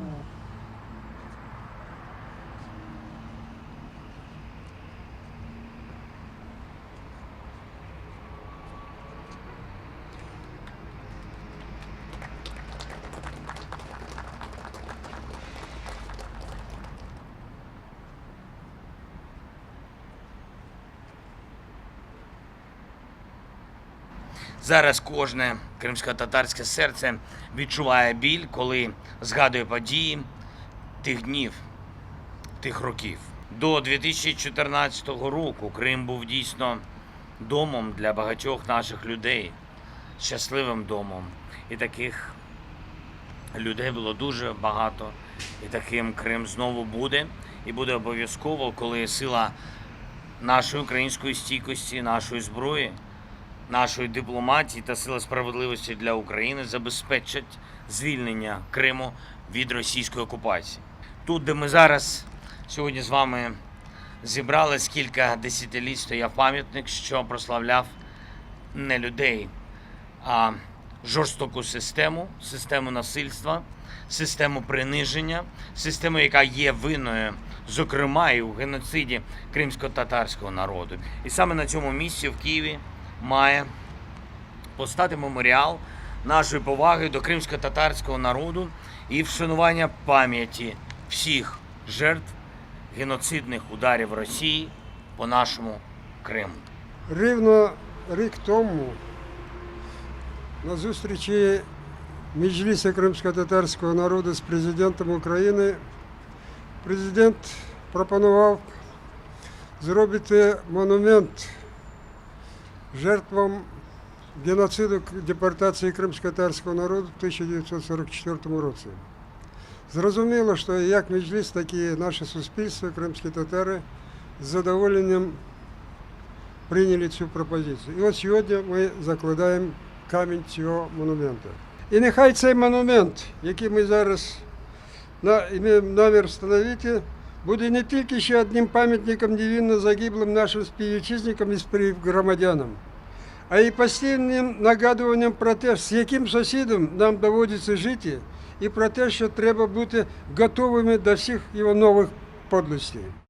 Mm. Зараз кожне кримсько-татарське серце відчуває біль, коли згадує події тих днів, тих років. До 2014 року Крим був дійсно домом для багатьох наших людей, щасливим домом. І таких людей було дуже багато. І таким Крим знову буде. І буде обов'язково, коли сила нашої української стійкості, нашої зброї нашої дипломатії та сила справедливості для України забезпечать звільнення Криму від російської окупації. Тут, де ми зараз сьогодні з вами зібрались кілька десятиліть, стояв пам'ятник, що прославляв не людей, а жорстоку систему, систему насильства, систему приниження, систему, яка є винною, зокрема, і у геноциді кримсько-татарського народу. І саме на цьому місці в Києві має постати меморіал нашої поваги до кримсько-татарського народу і вшанування пам'яті всіх жертв геноцидних ударів Росії по нашому Криму. Рівно рік тому на зустрічі Меджліса кримсько-татарського народу з президентом України президент пропонував зробити монумент жертвам геноциду депортації кримсько-татарського народу в 1944 році. Зрозуміло, що як Меджліс, так і наше суспільство, кримські татари, з задоволенням прийняли цю пропозицію. І от сьогодні ми закладаємо камінь цього монументу. І нехай цей монумент, який ми зараз намір встановити, буде не тільки ще одним пам'ятником невинно загиблим нашим співвітчизникам і співгромадянам, а й постійним нагадуванням про те, з яким сусідом нам доводиться жити, і про те, що треба бути готовими до всіх його нових подлостей.